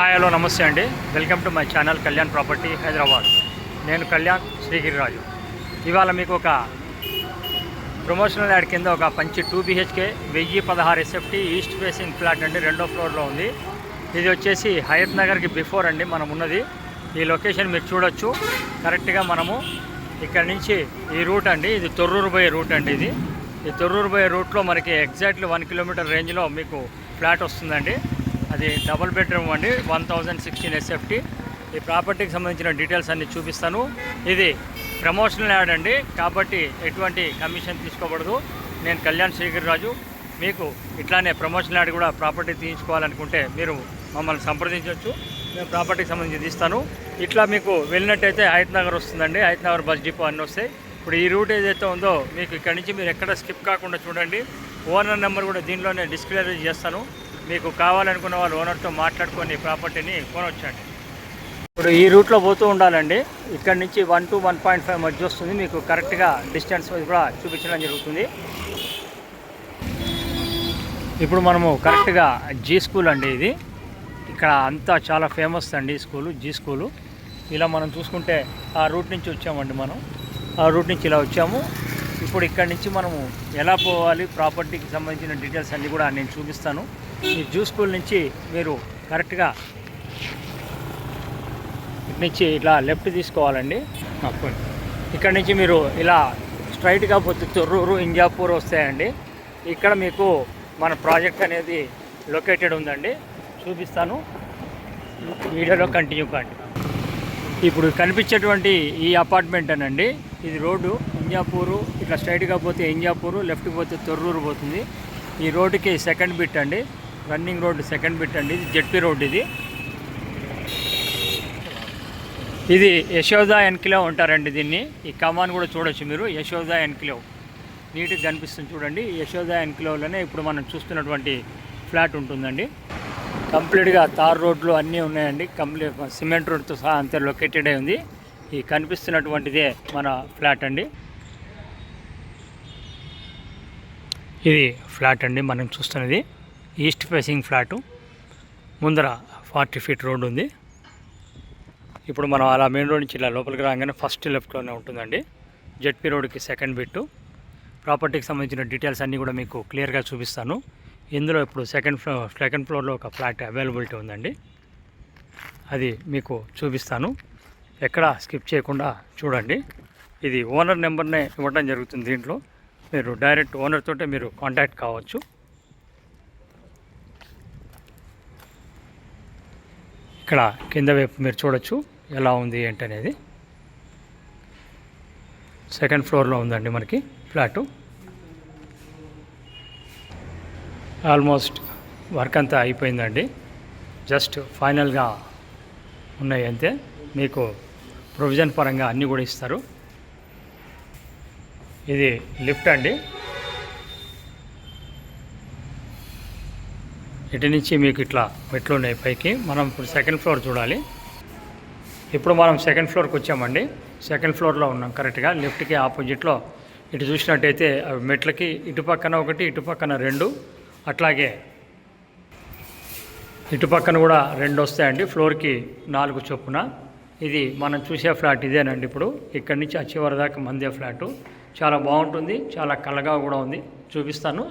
Hi hello నమస్తే అండి. Welcome to my channel Kalyan property Hyderabad నేను కళ్యాణ్ శ్రీగిరిరాజు. ఇవాళ మీకు ఒక ప్రమోషనల్ యాడ్ కింద ఒక మంచి టూ బీహెచ్కే వెయ్యి పదహారు ఎస్ఎఫ్టీ ఈస్ట్ ఫేసింగ్ ఫ్లాట్ అండి రెండో ఫ్లోర్లో ఉంది. ఇది వచ్చేసి హయత్ నగర్కి బిఫోర్ అండి మనం ఉన్నది. ఈ లొకేషన్ మీరు చూడొచ్చు. కరెక్ట్గా మనము ఇక్కడ నుంచి ఈ రూట్ అండి ఇది తొర్రూరు పోయే రూట్ అండి ఇది. ఈ తొర్రూరు పోయే రూట్లో మనకి ఎగ్జాక్ట్లీ వన్ కిలోమీటర్ రేంజ్లో మీకు ఫ్లాట్ వస్తుందండి. అది డబుల్ బెడ్రూమ్ అండి వన్ థౌజండ్ సిక్స్టీన్ ఎస్ఎఫ్టీ. ఈ ప్రాపర్టీకి సంబంధించిన డీటెయిల్స్ అన్ని చూపిస్తాను. ఇది ప్రమోషనల్ యాడ్ అండి కాబట్టి ఎటువంటి కమిషన్ తీసుకోకూడదు. నేను కళ్యాణ్ శేఖర్ రాజు మీకు ఇట్లానే ప్రమోషనల్ యాడ్ కూడా ప్రాపర్టీ తీయించుకోవాలనుకుంటే మీరు మమ్మల్ని సంప్రదించవచ్చు. నేను ప్రాపర్టీకి సంబంధించి తీస్తాను ఇట్లా మీకు వెళ్ళినట్టయితే హైత్ నగర్ వస్తుందండి హైత్ నగర్ బస్ డిపో అన్నీ వస్తాయి. ఇప్పుడు ఈ రూట్ ఏదైతే ఉందో మీకు ఇక్కడ నుంచి మీరు ఎక్కడ స్కిప్ కాకుండా చూడండి. ఓనర్ నెంబర్ కూడా దీనిలోనే డిస్క్లేర్ చేస్తాను. మీకు కావాలనుకున్న వాళ్ళు ఓనర్తో మాట్లాడుకొని ప్రాపర్టీని కొనొచ్చండి. ఇప్పుడు ఈ రూట్లో పోతూ ఉండాలండి. ఇక్కడ నుంచి one to one point five మధ్య వస్తుంది. మీకు కరెక్ట్గా డిస్టెన్స్ కూడా చూపించడం జరుగుతుంది. ఇప్పుడు మనము కరెక్ట్గా జీ స్కూల్ అండి ఇది. ఇక్కడ అంతా చాలా ఫేమస్ అండి స్కూలు జీ స్కూలు ఇలా మనం చూసుకుంటే ఆ రూట్ నుంచి వచ్చామండి మనం. ఆ రూట్ నుంచి ఇలా వచ్చాము. ఇప్పుడు ఇక్కడ నుంచి మనము ఎలా పోవాలి ప్రాపర్టీకి సంబంధించిన డీటెయిల్స్ అన్నీ కూడా నేను చూపిస్తాను. ఈ జూ స్కూల్ నుంచి మీరు కరెక్ట్గా నుంచి ఇట్లా లెఫ్ట్ తీసుకోవాలండి. ఇక్కడ నుంచి మీరు ఇలా స్ట్రైట్గా పోతే తొర్రూరు ఇంజాపూర్ వస్తాయండి. ఇక్కడ మీకు మన ప్రాజెక్ట్ అనేది లొకేటెడ్ ఉందండి. చూపిస్తాను. వీడియోలో కంటిన్యూ కాండి. ఇప్పుడు కనిపించేటువంటి ఈ అపార్ట్మెంట్ అనండి. ఇది రోడ్డు ఇంజాపూరు ఇట్లా స్ట్రైట్గా పోతే ఇంజాపూరు లెఫ్ట్కి పోతే తొర్రూరు పోతుంది. ఈ రోడ్డుకి సెకండ్ బిట్ అండి. రన్నింగ్ రోడ్డు సెకండ్ బిట్ అండి. ఇది జెడ్పీ రోడ్ ఇది. ఇది యశోద ఎన్క్లేవ్ ఉంటారండి దీన్ని. ఈ కమాన్ కూడా చూడొచ్చు మీరు. యశోద ఎన్క్లేవ్ నీట్గా కనిపిస్తుంది చూడండి. యశోద ఎన్క్లేవ్లోనే ఇప్పుడు మనం చూస్తున్నటువంటి ఫ్లాట్ ఉంటుందండి. కంప్లీట్గా తార్ రోడ్లు అన్నీ ఉన్నాయండి. కంప్లీట్ సిమెంట్ రోడ్తో సహా అంతే లొకేటెడ్ అయి ఉంది. ఈ కనిపిస్తున్నటువంటిదే మన ఫ్లాట్ అండి. ఇది ఫ్లాట్ అండి మనం చూస్తున్నది. East facing flat. ముందర ఫార్టీ ఫీట్ రోడ్ ఉంది. ఇప్పుడు మనం అలా మెయిన్ రోడ్ నుంచి ఇలా లోపలికి రాగానే ఫస్ట్ లెఫ్ట్లోనే ఉంటుందండి. జెడ్పీ రోడ్కి సెకండ్ బిట్టు. ప్రాపర్టీకి సంబంధించిన డీటెయిల్స్ అన్నీ కూడా మీకు క్లియర్గా చూపిస్తాను. ఇందులో ఇప్పుడు సెకండ్ ఫ్లో సెకండ్ ఫ్లోర్లో ఒక ఫ్లాట్ అవైలబిలిటీ ఉందండి. అది మీకు చూపిస్తాను. ఎక్కడ స్కిప్ చేయకుండా చూడండి. ఇది ఓనర్ నెంబర్నే ఇవ్వడం జరుగుతుంది దీంట్లో. మీరు డైరెక్ట్ ఓనర్ తోటే మీరు కాంటాక్ట్ కావచ్చు. ఇక్కడ కింద వైపు మీరు చూడొచ్చు ఎలా ఉంది ఏంటి అనేది సెకండ్ ఫ్లోర్లో ఉందండి మనకి ఫ్లాటు. ఆల్మోస్ట్ వర్క్ అంతా అయిపోయిందండి. జస్ట్ ఫైనల్గా ఉన్నాయి అంతే. మీకు ప్రొవిజన్ పరంగా అన్నీ కూడా ఇస్తారు. ఇది లిఫ్ట్ అండి. ఇటు నుంచి మీకు ఇట్లా మెట్లు ఉన్నాయి పైకి. మనం ఇప్పుడు సెకండ్ ఫ్లోర్ చూడాలి. ఇప్పుడు మనం సెకండ్ ఫ్లోర్కి వచ్చామండి. సెకండ్ ఫ్లోర్లో ఉన్నాం కరెక్ట్గా లెఫ్ట్కి ఆపోజిట్లో ఇటు చూసినట్టయితే అవి మెట్లకి ఇటు పక్కన ఒకటి ఇటు పక్కన రెండు అట్లాగే ఇటు పక్కన కూడా రెండు వస్తాయండి. ఫ్లోర్కి నాలుగు చొప్పున. ఇది మనం చూసే ఫ్లాట్ ఇదేనండి ఇప్పుడు. ఇక్కడి నుంచి వచ్చే దాకా మందే ఫ్లాటు. చాలా బాగుంటుంది. చాలా కలగా కూడా ఉంది. చూపిస్తాను.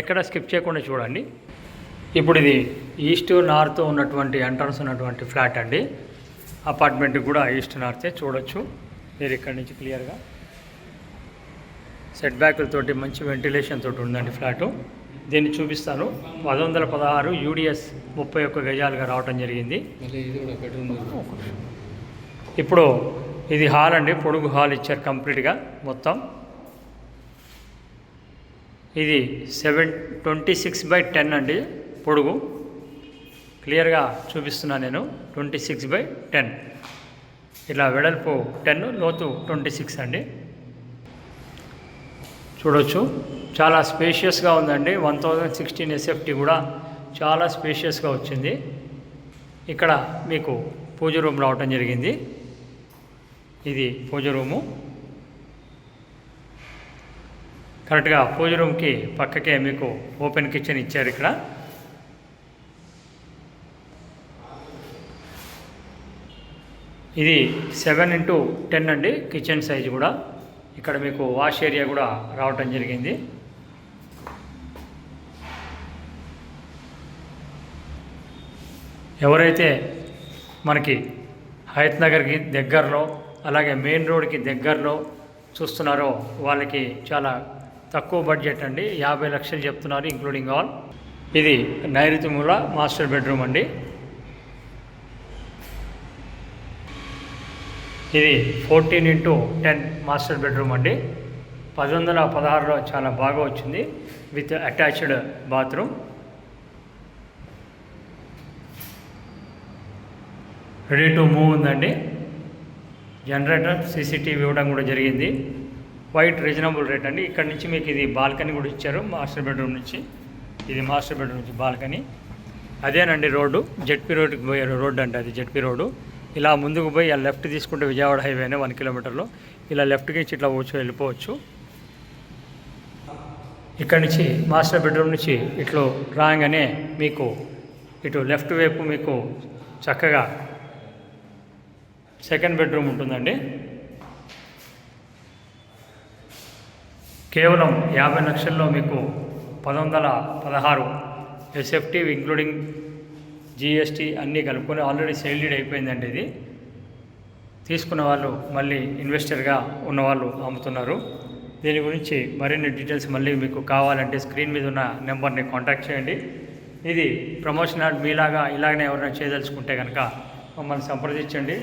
ఎక్కడ స్కిప్ చేయకుండా చూడండి. ఇప్పుడు ఇది ఈస్ట్ నార్త్ ఉన్నటువంటి ఎంట్రన్స్ ఉన్నటువంటి ఫ్లాట్ అండి. అపార్ట్మెంట్కి కూడా ఈస్ట్ నార్తే చూడొచ్చు. మీరు ఇక్కడి నుంచి క్లియర్గా సెట్ బ్యాకులతోటి మంచి వెంటిలేషన్ తోటి ఉందండి ఫ్లాటు. దీన్ని చూపిస్తాను. పది వందల పదహారు యూడిఎస్ ముప్పై ఒక్క గజాలుగా రావటం జరిగింది. ఇప్పుడు ఇది హాల్ అండి. పొడుగు హాల్ ఇచ్చారు కంప్లీట్గా మొత్తం. ఇది seven twenty six by ten అండి. పొడుగు. క్లియర్గా చూపిస్తున్నాను నేను. Twenty six by ten. ఇలా వెడల్పు టెన్ లోతు ట్వంటీ సిక్స్ అండి. చూడొచ్చు. చాలా స్పేషియస్గా ఉందండి. వన్ థౌజండ్ సిక్స్టీన్ ఎస్ఎఫ్టీ కూడా చాలా స్పేషియస్గా వచ్చింది. ఇక్కడ మీకు పూజ రూమ్ రావటం జరిగింది. ఇది పూజ రూము. కరెక్ట్గా పూజ రూమ్కి పక్కకే మీకు ఓపెన్ కిచెన్ ఇచ్చారు ఇక్కడ. ఇది సెవెన్ ఇంటూ టెన్ అండి కిచెన్ సైజ్ కూడా. ఇక్కడ మీకు వాష్ ఏరియా కూడా రావటం జరిగింది. ఎవరైతే మనకి హయత్ నగర్కి దగ్గరలో అలాగే మెయిన్ రోడ్కి దగ్గరలో చూస్తున్నారో వాళ్ళకి చాలా తక్కువ బడ్జెట్ అండి. యాభై లక్షలు చెప్తున్నారు ఇంక్లూడింగ్ ఆల్. ఇది నైరుతి మూల మాస్టర్ బెడ్రూమ్ అండి. ఇది fourteen into ten master bedroom అండి. పది వందల పదహారులో చాలా బాగా వచ్చింది. With attached bathroom. Ready to move ఉందండి. జనరేటర్ సీసీటీవీ ఇవ్వడం కూడా జరిగింది. వైట్ రీజనబుల్ రేట్ అండి. ఇక్కడ నుంచి మీకు ఇది బాల్కనీ కూడా ఇచ్చారు మాస్టర్ బెడ్రూమ్ నుంచి. ఇది మాస్టర్ బెడ్రూమ్ నుంచి బాల్కనీ. అదేనండి రోడ్డు. జెడ్పీ రోడ్డుకి పోయే రోడ్డు అండి అది జెడ్పీ రోడ్డు. ఇలా ముందుకు పోయి ఆ లెఫ్ట్ తీసుకుంటే విజయవాడ హైవేనే వన్ కిలోమీటర్లో. ఇలా లెఫ్ట్కి నుంచి ఇట్లా వచ్చి వెళ్ళిపోవచ్చు. ఇక్కడ నుంచి మాస్టర్ బెడ్రూమ్ నుంచి ఇట్లు రాగానే మీకు ఇటు లెఫ్ట్ వైపు మీకు చక్కగా సెకండ్ బెడ్రూమ్ ఉంటుందండి. కేవలం యాభై లక్షల్లో మీకు పంతొమ్మిది పదహారు ఎస్ఎఫ్టీ ఇంక్లూడింగ్ జిఎస్టీ అన్నీ కలుపుకొని ఆల్రెడీ సేల్డీడ్ అయిపోయిందండి ఇది. తీసుకున్న వాళ్ళు మళ్ళీ ఇన్వెస్టర్గా ఉన్నవాళ్ళు అమ్ముతున్నారు. దీని గురించి మరిన్ని డీటెయిల్స్ మళ్ళీ మీకు కావాలంటే స్క్రీన్ మీద ఉన్న నెంబర్ని కాంటాక్ట్ చేయండి. ఇది ప్రమోషన్ యాడ్ మీలాగా ఇలాగనే ఎవరైనా చేయదలుచుకుంటే కనుక మమ్మల్ని సంప్రదించండి.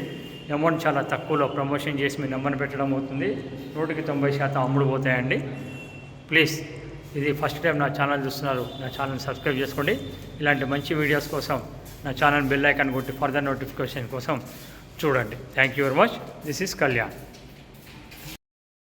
అమౌంట్ చాలా తక్కువలో ప్రమోషన్ చేసి మీ నెంబర్ని పెట్టడం అవుతుంది. నూటికి తొంభై శాతం అమ్ముడు పోతాయండి. ప్లీజ్ ఇది ఫస్ట్ టైం నా ఛానల్ చూస్తున్నారు. నా ఛానల్ సబ్స్క్రైబ్ చేసుకోండి. ఇలాంటి మంచి వీడియోస్ కోసం నా ఛానల్ బెల్ ఐకాన్ కొట్టి ఫర్దర్ నోటిఫికేషన్ కోసం చూడండి. Thank you very much this is Kalyan